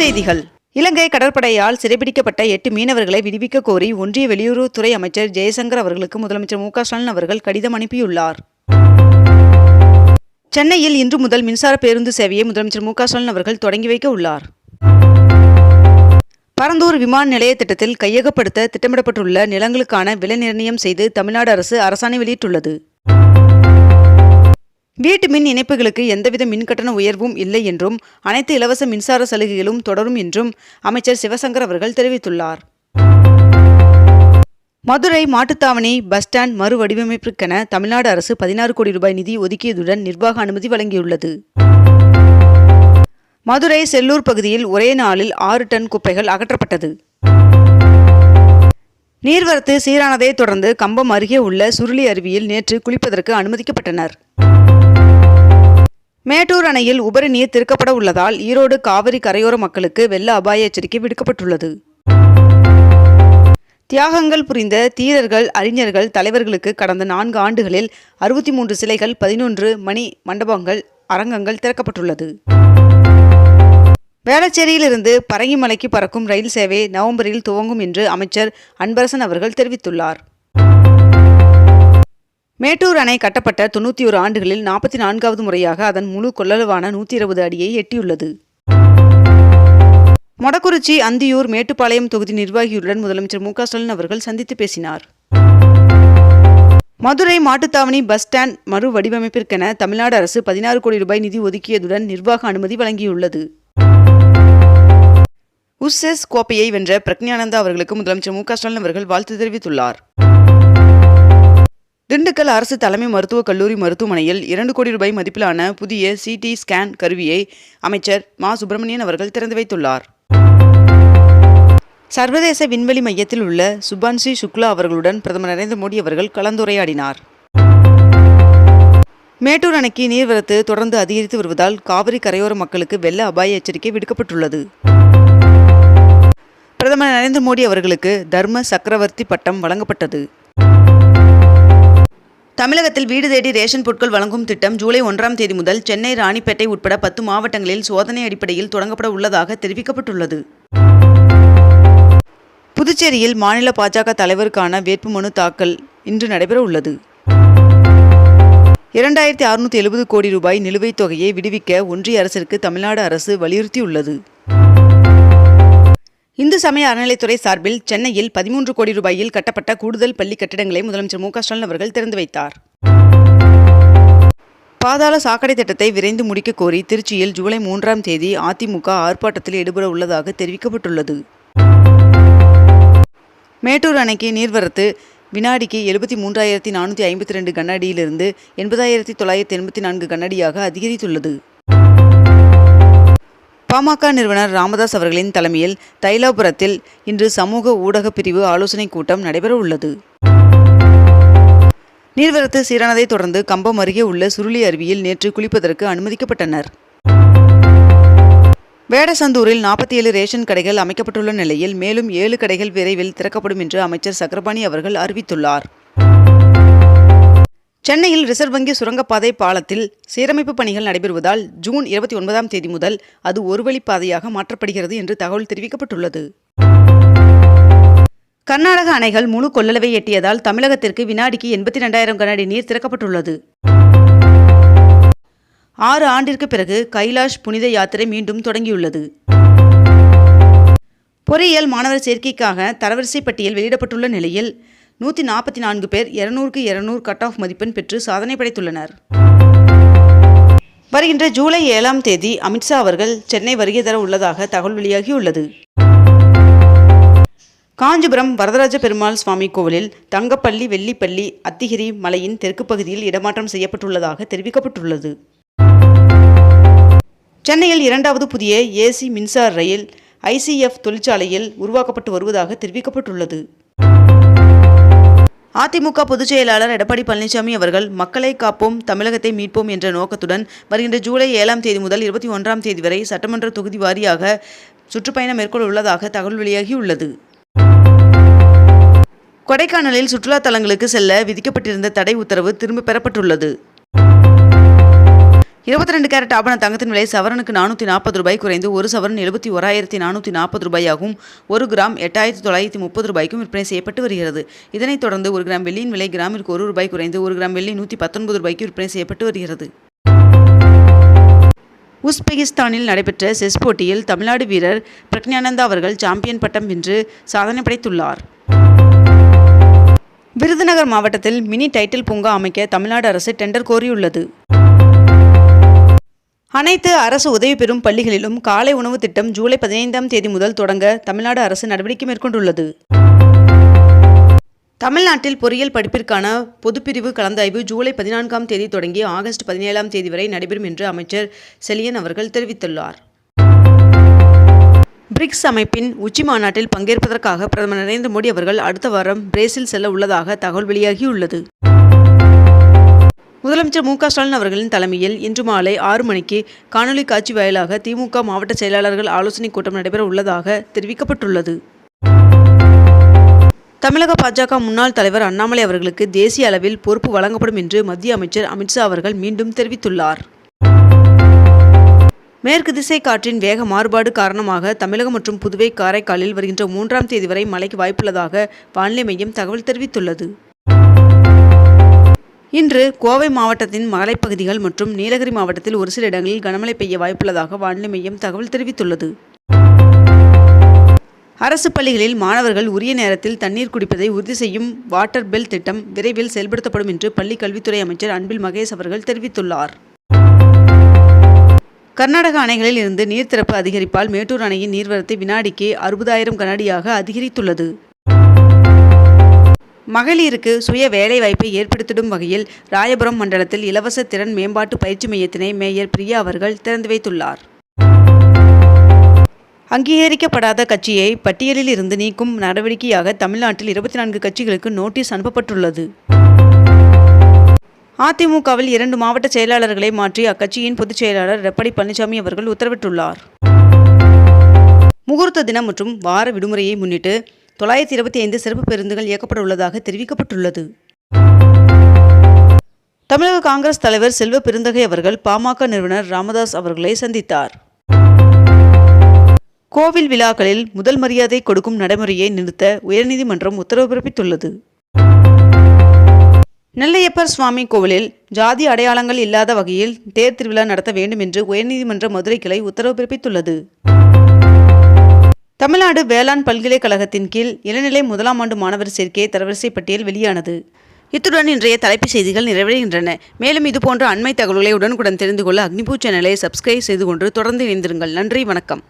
செய்திகள். இலங்கை கடற்படையால் சிறைபிடிக்கப்பட்ட எட்டு மீனவர்களை விடுவிக்க கோரி ஒன்றிய வெளியுறவுத்துறை அமைச்சர் ஜெயசங்கர் அவர்களுக்கு முதலமைச்சர் மு ஸ்டாலின் அவர்கள் கடிதம் அனுப்பியுள்ளார். சென்னையில் இன்று முதல் மின்சார பேருந்து சேவையை முதலமைச்சர் மு ஸ்டாலின் அவர்கள் தொடங்கி வைக்க உள்ளார். பரந்தூர் விமான நிலைய திட்டத்தில் கையகப்படுத்த திட்டமிடப்பட்டுள்ள நிலங்களுக்கான விலை நிர்ணயம் செய்து தமிழ்நாடு அரசு அரசாணை வெளியிட்டுள்ளது. வீட்டு மின் இணைப்புகளுக்கு எந்தவித மின்கட்டண உயர்வும் இல்லை என்றும் அனைத்து இலவச மின்சார சலுகைகளும் தொடரும் என்றும் அமைச்சர் சிவசங்கர் அவர்கள் தெரிவித்துள்ளார். மதுரை மாட்டுத்தாவணி பஸ் ஸ்டாண்ட் மறுவடிவமைப்பிற்கென தமிழ்நாடு அரசு பதினாறு கோடி ரூபாய் நிதி ஒதுக்கியதுடன் நிர்வாக அனுமதி வழங்கியுள்ளது. மதுரை செல்லூர் பகுதியில் ஒரே நாளில் ஆறு டன் குப்பைகள் அகற்றப்பட்டது. நீர்வரத்து சீரானதை தொடர்ந்து கம்பம் அருகே உள்ள சுருளி அருவியில் நேற்று குளிப்பதற்கு அனுமதிக்கப்பட்டனர். மேட்டூர் அணையில் உபரி நீர் திறக்கப்பட உள்ளதால் ஈரோடு காவிரி கரையோர மக்களுக்கு வெள்ள அபாய எச்சரிக்கை விடுக்கப்பட்டுள்ளது. தியாகங்கள் புரிந்த தீரர்கள் அறிஞர்கள் தலைவர்களுக்கு கடந்த நான்கு ஆண்டுகளில் அறுபத்தி மூன்று சிலைகள் பதினொன்று மணி மண்டபங்கள் அரங்கங்கள் திறக்கப்பட்டுள்ளது. வேளச்சேரியிலிருந்து பரங்கிமலைக்கு பறக்கும் ரயில் சேவை நவம்பரில் துவங்கும் என்று அமைச்சர் அன்பரசன் அவர்கள் தெரிவித்துள்ளார். மேட்டூர் அணை கட்டப்பட்ட தொண்ணூற்றி ஒரு ஆண்டுகளில் நாற்பத்தி நான்காவது முறையாக அதன் முழு கொள்ளளவான நூற்றி இருபது அடியை எட்டியுள்ளது. மொடக்குறிச்சி அந்தியூர் மேட்டுப்பாளையம் தொகுதி நிர்வாகியுடன் முதலமைச்சர் மு ஸ்டாலின் அவர்கள் சந்தித்து பேசினார். மதுரை மாட்டுத்தாவணி பஸ் ஸ்டாண்ட் மறு வடிவமைப்பிற்கென தமிழ்நாடு அரசு பதினாறு கோடி ரூபாய் நிதி ஒதுக்கியதுடன் நிர்வாக அனுமதி வழங்கியுள்ளது. உஸ்ஸெஸ் கோப்பையை வென்ற பிரக்ஞானந்தா அவர்களுக்கு முதலமைச்சர் மு ஸ்டாலின் அவர்கள் வாழ்த்து தெரிவித்துள்ளார். திண்டுக்கல் அரசு தலைமை மருத்துவக் கல்லூரி மருத்துவமனையில் இரண்டு கோடி ரூபாய் மதிப்பிலான புதிய சிடி ஸ்கேன் கருவியை அமைச்சர் மா. சுப்பிரமணியன் அவர்கள் திறந்து வைத்துள்ளார். சர்வதேச விண்வெளி மையத்தில் உள்ள சுபான்ஷி சுக்லா அவர்களுடன் பிரதமர் நரேந்திர மோடி அவர்கள் கலந்துரையாடினார். மேட்டூர் அணைக்கு நீர்வரத்து தொடர்ந்து அதிகரித்து வருவதால் காவிரி கரையோர மக்களுக்கு வெள்ள அபாய எச்சரிக்கை விடுக்கப்பட்டுள்ளது. பிரதமர் நரேந்திர மோடி அவர்களுக்கு தர்ம சக்கரவர்த்தி பட்டம் வழங்கப்பட்டது. தமிழகத்தில் வீடு தேடி ரேஷன் பொருட்கள் வழங்கும் திட்டம் ஜூலை ஒன்றாம் தேதி முதல் சென்னை ராணிப்பேட்டை உட்பட பத்து மாவட்டங்களில் சோதனை அடிப்படையில் தொடங்கப்பட உள்ளதாக தெரிவிக்கப்பட்டுள்ளது. புதுச்சேரியில் மாநில பாஜக தலைவருக்கான வேட்புமனு தாக்கல் இன்று நடைபெற உள்ளது. இரண்டாயிரத்தி அறுநூற்றி எழுபது கோடி ரூபாய் நிலுவைத் தொகையை விடுவிக்க ஒன்றிய அரசிற்கு தமிழ்நாடு அரசு வலியுறுத்தியுள்ளது. இந்து சமய அறநிலைத்துறை சார்பில் சென்னையில் பதிமூன்று கோடி ரூபாயில் கட்டப்பட்ட கூடுதல் பள்ளி கட்டிடங்களை முதலமைச்சர் மு க ஸ்டாலின் அவர்கள் திறந்து வைத்தார். பாதாள சாக்கடை திட்டத்தை விரைந்து முடிக்க கோரி திருச்சியில் ஜூலை மூன்றாம் தேதி அதிமுக ஆர்ப்பாட்டத்தில் ஈடுபட உள்ளதாக தெரிவிக்கப்பட்டுள்ளது. மேட்டூர் அணைக்கு நீர்வரத்து வினாடிக்கு எழுபத்தி மூன்றாயிரத்தி நானூற்றி ஐம்பத்தி ரெண்டு கண்ணாடியிலிருந்து எண்பதாயிரத்தி தொள்ளாயிரத்தி எண்பத்தி நான்கு கண்ணாடியாக அதிகரித்துள்ளது. பாமக நிறுவனர் ராமதாஸ் அவர்களின் தலைமையில் தைலாபுரத்தில் இன்று சமூக ஊடக பிரிவு ஆலோசனைக் கூட்டம் நடைபெற உள்ளது நீர்வரத்து சீரானதை தொடர்ந்து கம்பம் அருகே உள்ள சுருளி அருவியில் நேற்று குளிப்பதற்கு அனுமதிக்கப்பட்டனர். வேடசந்தூரில் நாற்பத்தி ஏழு ரேஷன் கடைகள் அமைக்கப்பட்டுள்ள நிலையில் மேலும் ஏழு கடைகள் விரைவில் திறக்கப்படும் என்று அமைச்சர் சக்கரபாணி அவர்கள் அறிவித்துள்ளார். சென்னையில் ரிசர்வ் வங்கி சுரங்கப்பாதை பாலத்தில் சீரமைப்பு பணிகள் நடைபெறுவதால் ஜூன் இருபத்தி ஒன்பதாம் தேதி முதல் அது ஒரு வழிப்பாதையாக மாற்றப்படுகிறது என்று தகவல் தெரிவிக்கப்பட்டுள்ளது. கர்நாடக அணைகள் முழு கொள்ளளவை எட்டியதால் தமிழகத்திற்கு வினாடிக்கு எண்பத்தி ரெண்டாயிரம் கனஅடி நீர் திறக்கப்பட்டுள்ளது. ஆறு ஆண்டிற்கு பிறகு கைலாஷ் புனித யாத்திரை மீண்டும் தொடங்கியுள்ளது. பொறியியல் மாணவர் சேர்க்கைக்காக தரவரிசை பட்டியல் வெளியிடப்பட்டுள்ள நிலையில் நூற்றி நாற்பத்தி நான்கு பேர் இருநூறுக்கு இருநூறு கட் ஆஃப் மதிப்பெண் பெற்று சாதனை படைத்துள்ளனர். வருகின்ற ஜூலை ஏழாம் தேதி அமித்ஷா அவர்கள் சென்னை வருகை தர உள்ளதாக தகவல் வெளியாகியுள்ளது. காஞ்சிபுரம் வரதராஜ பெருமாள் சுவாமி கோவிலில் தங்கப்பள்ளி வெள்ளிப்பள்ளி அத்திகிரி மலையின் தெற்கு பகுதியில் இடமாற்றம் செய்யப்பட்டுள்ளதாக தெரிவிக்கப்பட்டுள்ளது. சென்னையில் இரண்டாவது புதிய ஏசி மின்சார ரயில் ஐசிஎஃப் தொழிற்சாலையில் உருவாக்கப்பட்டு வருவதாக தெரிவிக்கப்பட்டுள்ளது. அதிமுக பொதுச் செயலாளர் எடப்பாடி பழனிசாமி அவர்கள் மக்களை காப்போம் தமிழகத்தை மீட்போம் என்ற நோக்கத்துடன் வருகின்ற ஜூலை ஏழாம் தேதி முதல் இருபத்தி ஒன்றாம் தேதி வரை சட்டமன்ற தொகுதி வாரியாக சுற்றுப்பயணம் மேற்கொள்ள உள்ளதாக தகவல் வெளியாகியுள்ளது. கொடைக்கானலில் சுற்றுலா தலங்களுக்கு செல்ல விதிக்கப்பட்டிருந்த தடை உத்தரவு திரும்ப பெறப்பட்டுள்ளது. இருபத்தி ரெண்டு கேரட் ஆபண தங்கத்தின் விலை சவரனுக்கு நானூற்றி நாற்பது ரூபாய் குறைந்து ஒரு சவரன் எழுபத்தி ஓராயிரத்தி நானூற்றி நாற்பது ரூபாயாகவும் ஒரு கிராம் எட்டாயிரத்தி தொள்ளாயிரத்தி முப்பது ரூபாய்க்கும் விற்பனை செய்யப்பட்டு வருகிறது. இதனைத் தொடர்ந்து ஒரு கிராம் வெள்ளியின் விலை கிராமிற்கு ஒரு ரூபாய் குறைந்து ஒரு கிராம் வெள்ளி நூற்றி பத்தொன்பது ரூபாய்க்கு விற்பனை செய்யப்பட்டு வருகிறது. உஸ்பெகிஸ்தானில் நடைபெற்ற செஸ் போட்டியில் தமிழ்நாடு வீரர் பிரக்ஞானந்தா அவர்கள் சாம்பியன் பட்டம் வென்று சாதனை படைத்துள்ளார். விருதுநகர் மாவட்டத்தில் மினி டைட்டில் பூங்கா அமைக்க தமிழ்நாடு அரசு டெண்டர் கோரியுள்ளது. அனைத்து அரசு உதவி பெறும் பள்ளிகளிலும் காலை உணவு திட்டம் ஜூலை பதினைந்தாம் தேதி முதல் தொடங்க தமிழ்நாடு அரசு நடவடிக்கை மேற்கொண்டுள்ளது. தமிழ்நாட்டில் பொறியியல் படிப்பிற்கான பொதுப்பிரிவு கலந்தாய்வு ஜூலை பதினான்காம் தேதி தொடங்கி ஆகஸ்ட் பதினேழாம் தேதி வரை நடைபெறும் என்று அமைச்சர் செலியன் அவர்கள் தெரிவித்துள்ளார். பிரிக்ஸ் அமைப்பின் உச்சி மாநாட்டில் பங்கேற்பதற்காக பிரதமர் நரேந்திர மோடி அவர்கள் அடுத்த வாரம் பிரேசில் செல்ல உள்ளதாக தகவல் வெளியாகியுள்ளது. முதலமைச்சர் மு க ஸ்டாலின் அவர்களின் தலைமையில் இன்று மாலை ஆறு மணிக்கு காணொலி காட்சி வாயிலாக திமுக மாவட்ட செயலாளர்கள் ஆலோசனைக் கூட்டம் நடைபெற உள்ளதாக தெரிவிக்கப்பட்டுள்ளது. தமிழக பாஜக முன்னாள் தலைவர் அண்ணாமலை அவர்களுக்கு தேசிய அளவில் பொறுப்பு வழங்கப்படும் என்று மத்திய அமைச்சர் அமித்ஷா அவர்கள் மீண்டும் தெரிவித்துள்ளார். மேற்கு திசை காற்றின் வேக மாறுபாடு காரணமாக தமிழகம் மற்றும் புதுவை காரைக்காலில் வருகின்ற மூன்றாம் தேதி வரை மழைக்கு வாய்ப்புள்ளதாக வானிலை மையம் தகவல் தெரிவித்துள்ளது. இன்று கோவை மாவட்டத்தின் மலைப்பகுதிகள் மற்றும் நீலகிரி மாவட்டத்தில் ஒரு சில இடங்களில் கனமழை பெய்ய வாய்ப்புள்ளதாக வானிலை மையம் தகவல் தெரிவித்துள்ளது. அரசு பள்ளிகளில் மாணவர்கள் உரிய நேரத்தில் தண்ணீர் குடிப்பதை உறுதி செய்யும் வாட்டர் பெல் திட்டம் விரைவில் செயல்படுத்தப்படும் என்று பள்ளி கல்வித்துறை அமைச்சர் அன்பில் மகேஷ் அவர்கள் தெரிவித்துள்ளார். கர்நாடக அணைகளில் இருந்து நீர் திறப்பு அதிகரிப்பால் மேட்டூர் அணையின் நீர்வரத்து வினாடிக்கு அறுபதாயிரம் கனஅடியாக அதிகரித்துள்ளது. மகளிருக்கு சுய வேலைவாய்ப்பை ஏற்படுத்திடும் வகையில் ராயபுரம் மண்டலத்தில் இலவச திறன் மேம்பாட்டு பயிற்சி மையத்தினை மேயர் பிரியா அவர்கள் திறந்து வைத்துள்ளார். அங்கீகரிக்கப்படாத கட்சியை பட்டியலில் இருந்து நீக்கும் நடவடிக்கையாக தமிழ்நாட்டில் இருபத்தி நான்கு கட்சிகளுக்கு நோட்டீஸ் அனுப்பப்பட்டுள்ளது. அதிமுகவில் இரண்டு மாவட்ட செயலாளர்களை மாற்றி அக்கட்சியின் பொதுச் செயலாளர் எடப்பாடி பழனிசாமி அவர்கள் உத்தரவிட்டுள்ளார். முகூர்த்த தினம் மற்றும் வார விடுமுறையை முன்னிட்டு தொள்ளாயிரத்தி இருபத்தி ஐந்து சிறப்பு பேருந்துகள் இயக்கப்பட உள்ளதாக தெரிவிக்கப்பட்டுள்ளது. தமிழக காங்கிரஸ் தலைவர் செல்வ பெருந்தகை அவர்கள் பாமக நிறுவனர் ராமதாஸ் அவர்களை சந்தித்தார். கோவில் விழாக்களில் முதல் மரியாதை கொடுக்கும் நடைமுறையை நிறுத்த உயர்நீதிமன்றம் உத்தரவு பிறப்பித்துள்ளது. நெல்லையப்பர் சுவாமி கோவிலில் ஜாதி அடையாளங்கள் இல்லாத வகையில் தேர் திருவிழா நடத்த வேண்டும் என்று உயர்நீதிமன்ற மதுரை கிளை உத்தரவு பிறப்பித்துள்ளது. தமிழ்நாடு வேளாண் பல்கலைக்கழகத்தின் கீழ் இளநிலை முதலாம் ஆண்டு மாணவர் சேர்க்கை தரவரிசை பட்டியல் வெளியானது. இத்துடன் இன்றைய தலைப்புச் செய்திகள் நிறைவடைகின்றன. மேலும் இதுபோன்ற அண்மை தகவல்களை உடனுக்குடன் தெரிந்து கொள்ள அக்னிபூ சேனலை சப்ஸ்கிரைப் செய்து கொண்டு தொடர்ந்து இணைந்திருங்கள். நன்றி வணக்கம்.